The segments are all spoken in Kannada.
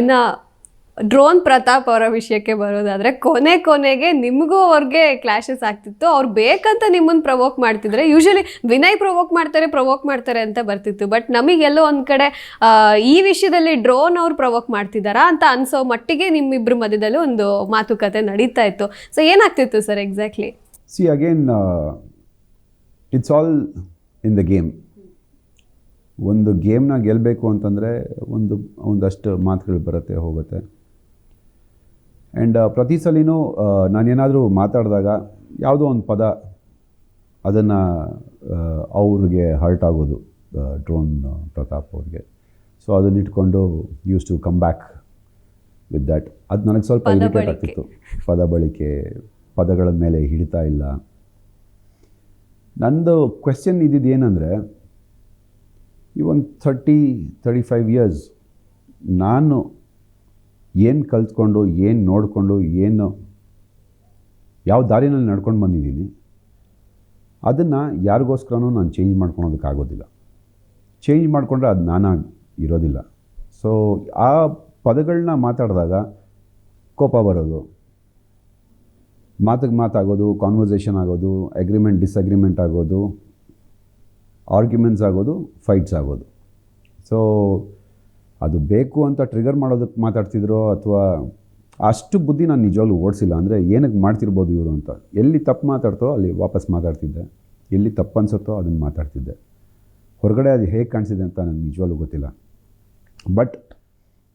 ಇನ್ನು ಡ್ರೋನ್ ಪ್ರತಾಪ್ ಅವರ ವಿಷಯಕ್ಕೆ ಬರೋದಾದರೆ ಕೊನೆ ಕೊನೆಗೆ ನಿಮಗೂ ಅವ್ರಿಗೆ ಕ್ಲಾಶಸ್ ಆಗ್ತಿತ್ತು. ಅವ್ರು ಬೇಕಂತ ನಿಮ್ಮನ್ನು ಪ್ರವೋಕ್ ಮಾಡ್ತಿದ್ರೆ ಯೂಶಲಿ ವಿನಯ್ ಪ್ರವೋಕ್ ಮಾಡ್ತಾರೆ ಪ್ರವೋಕ್ ಮಾಡ್ತಾರೆ ಅಂತ ಬರ್ತಿತ್ತು. ಬಟ್ ನಮಗೆಲ್ಲೋ ಒಂದು ಕಡೆ ಈ ವಿಷಯದಲ್ಲಿ ಡ್ರೋನ್ ಅವ್ರು ಪ್ರವೋಕ್ ಮಾಡ್ತಿದ್ದಾರಾ ಅಂತ ಅನ್ಸೋ ಮಟ್ಟಿಗೆ ನಿಮ್ಮಿಬ್ಬರ ಮಧ್ಯದಲ್ಲಿ ಒಂದು ಮಾತುಕತೆ ನಡೀತಾ ಇತ್ತು. ಸೊ ಏನಾಗ್ತಿತ್ತು sir exactly see again it's all in the game ಒಂದು ಗೇಮ್ನ ಗೆಲ್ಲಬೇಕು ಅಂತಂದರೆ ಒಂದು ಒಂದಷ್ಟು ಮಾತುಗಳು ಬರುತ್ತೆ ಹೋಗುತ್ತೆ. ಆ್ಯಂಡ್ ಪ್ರತಿ ಸಲಿನೂ ನಾನೇನಾದರೂ ಮಾತಾಡಿದಾಗ ಯಾವುದೋ ಒಂದು ಪದ ಅದನ್ನು ಅವ್ರಿಗೆ ಹರ್ಟ್ ಆಗೋದು ಡ್ರೋನ್ ಪ್ರತಾಪ್ ಅವ್ರಿಗೆ. ಸೊ ಅದನ್ನ ಇಟ್ಕೊಂಡು use to come back with that ಅದು ನನಗೆ ಸ್ವಲ್ಪ ಇರಿಟೇಟ್ ಆಗ್ತಿತ್ತು. ಪದ ಬಳಕೆ ಪದಗಳ ಮೇಲೆ ಹಿಡಿತಾ ಇಲ್ಲ. ನಂದು ಕ್ವೆಶ್ಚನ್ ಇದ್ದಿದ್ದು ಏನಂದರೆ ಈ ಒಂದು ಥರ್ಟಿ ತರ್ಟಿ ಫೈವ್ ಇಯರ್ಸ್ ನಾನು ಏನು ಕಲ್ತ್ಕೊಂಡು, ಏನು ನೋಡಿಕೊಂಡು, ಏನು, ಯಾವ ದಾರಿನಲ್ಲಿ ನಡ್ಕೊಂಡು ಬಂದಿದ್ದೀನಿ, ಅದನ್ನು ಯಾರಿಗೋಸ್ಕರನೂ ನಾನು ಚೇಂಜ್ ಮಾಡ್ಕೊಳೋದಕ್ಕಾಗೋದಿಲ್ಲ. ಚೇಂಜ್ ಮಾಡಿಕೊಂಡ್ರೆ ಅದು ನಾನಾಗಿ ಇರೋದಿಲ್ಲ. ಸೊ ಆ ಪದಗಳನ್ನ ಮಾತಾಡಿದಾಗ ಕೋಪ ಬರೋದು, ಮಾತಿಗೆ ಮಾತಾಗೋದು ಕಾನ್ವರ್ಸೇಷನ್ ಆಗೋದು ಅಗ್ರಿಮೆಂಟ್ ಡಿಸ್ಅಗ್ರಿಮೆಂಟ್ ಆಗೋದು ಆರ್ಗ್ಯುಮೆಂಟ್ಸ್ ಆಗೋದು ಫೈಟ್ಸ್ ಆಗೋದು. ಸೊ ಅದು ಬೇಕು ಅಂತ ಟ್ರಿಗರ್ ಮಾಡೋದಕ್ಕೆ ಮಾತಾಡ್ತಿದ್ರು ಅಥವಾ ಅಷ್ಟು ಬುದ್ಧಿ ನಾನು ನಿಜವಾಗ್ಲೂ ಓಡಿಸಿಲ್ಲ ಅಂದರೆ ಏನಕ್ಕೆ ಮಾಡ್ತಿರ್ಬೋದು ಇವರು ಅಂತ. ಎಲ್ಲಿ ತಪ್ಪು ಮಾತಾಡ್ತೋ ಅಲ್ಲಿ ವಾಪಸ್ ಮಾತಾಡ್ತಿದ್ದೆ. ಎಲ್ಲಿ ತಪ್ಪು ಅನ್ಸುತ್ತೋ ಅದನ್ನು ಮಾತಾಡ್ತಿದ್ದೆ. ಹೊರಗಡೆ ಅದು ಹೇಗೆ ಕಾಣಿಸಿದೆ ಅಂತ ನನಗೆ ನಿಜವಾಗ್ಲೂ ಗೊತ್ತಿಲ್ಲ. ಬಟ್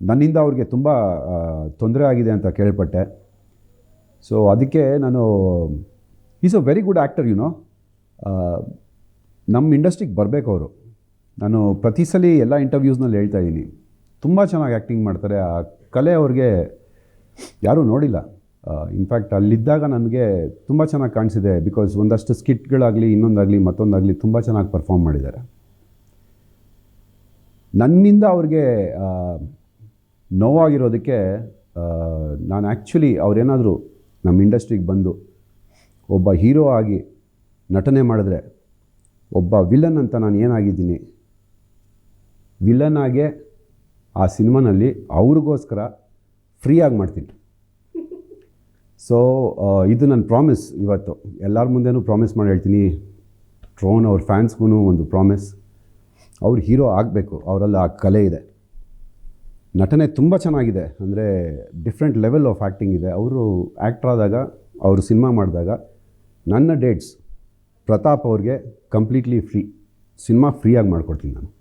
ನನ್ನಿಂದ ಅವ್ರಿಗೆ ತುಂಬ ತೊಂದರೆ ಆಗಿದೆ ಅಂತ ಕೇಳ್ಪಟ್ಟೆ. ಸೊ ಅದಕ್ಕೆ ನಾನು is a very good actor you know ನಮ್ಮ ಇಂಡಸ್ಟ್ರಿಗೆ ಬರಬೇಕು ಅವರು. ನಾನು ಪ್ರತಿ ಸಲ ಎಲ್ಲ ಇಂಟರ್ವ್ಯೂಸ್ನಲ್ಲಿ ಹೇಳ್ತಾ ಇದ್ದೀನಿ ತುಂಬ ಚೆನ್ನಾಗಿ ಆ್ಯಕ್ಟಿಂಗ್ ಮಾಡ್ತಾರೆ. ಆ ಕಲೆ ಅವ್ರಿಗೆ ಯಾರೂ ನೋಡಿಲ್ಲ. ಇನ್ಫ್ಯಾಕ್ಟ್ ಅಲ್ಲಿದ್ದಾಗ ನನಗೆ ತುಂಬ ಚೆನ್ನಾಗಿ ಕಾಣಿಸಿದೆ ಬಿಕಾಸ್ ಒಂದಷ್ಟು ಸ್ಕಿಟ್ಗಳಾಗಲಿ ಇನ್ನೊಂದಾಗಲಿ, ಮತ್ತೊಂದಾಗಲಿ ತುಂಬ ಚೆನ್ನಾಗಿ ಪರ್ಫಾರ್ಮ್ ಮಾಡಿದ್ದಾರೆ. ನನ್ನಿಂದ ಅವ್ರಿಗೆ ನೋವಾಗಿರೋದಕ್ಕೆ ನಾನು ಆ್ಯಕ್ಚುಲಿ ಅವರೇನಾದರೂ ನಮ್ಮ ಇಂಡಸ್ಟ್ರಿಗೆ ಬಂದು ಒಬ್ಬ ಹೀರೋ ಆಗಿ ನಟನೆ ಮಾಡಿದ್ರೆ ಒಬ್ಬ ವಿಲನ್ ಅಂತ ನಾನು ಏನಾಗಿದ್ದೀನಿ? ವಿಲನ್ ಆಗೇ ಆ ಸಿನಿಮಾನಲ್ಲಿ ಅವ್ರಿಗೋಸ್ಕರ ಫ್ರೀಯಾಗಿ ಮಾಡ್ತೀನಿ. ಸೊ ಇದು ನನ್ನ ಪ್ರಾಮಿಸ್ ಇವತ್ತು. ಎಲ್ಲರ ಮುಂದೆನೂ ಪ್ರಾಮಿಸ್ ಮಾಡಿ ಹೇಳ್ತೀನಿ. ಟ್ರೋನ್ ಅವ್ರ ಫ್ಯಾನ್ಸ್ಗೂ ಒಂದು ಪ್ರಾಮಿಸ್ ಅವ್ರು ಹೀರೋ ಆಗಬೇಕು. ಅವರಲ್ಲಿ ಆ ಕಲೆ ಇದೆ. ನಟನೆ ತುಂಬ ಚೆನ್ನಾಗಿದೆ. ಅಂದರೆ ಡಿಫ್ರೆಂಟ್ ಲೆವೆಲ್ ಆಫ್ ಆ್ಯಕ್ಟಿಂಗ್ ಇದೆ. ಅವರು ಆ್ಯಕ್ಟ್ರ್ ಆದಾಗ, ಅವರು ಸಿನಿಮಾ ಮಾಡಿದಾಗ, ನನ್ನ ಡೇಟ್ಸ್ ಪ್ರತಾಪ್ ಅವ್ರಿಗೆ ಕಂಪ್ಲೀಟ್ಲಿ ಫ್ರೀ ಸಿನಿಮಾ ಫ್ರೀಯಾಗಿ ಮಾಡ್ಕೊಡ್ತೀನಿ ನಾನು.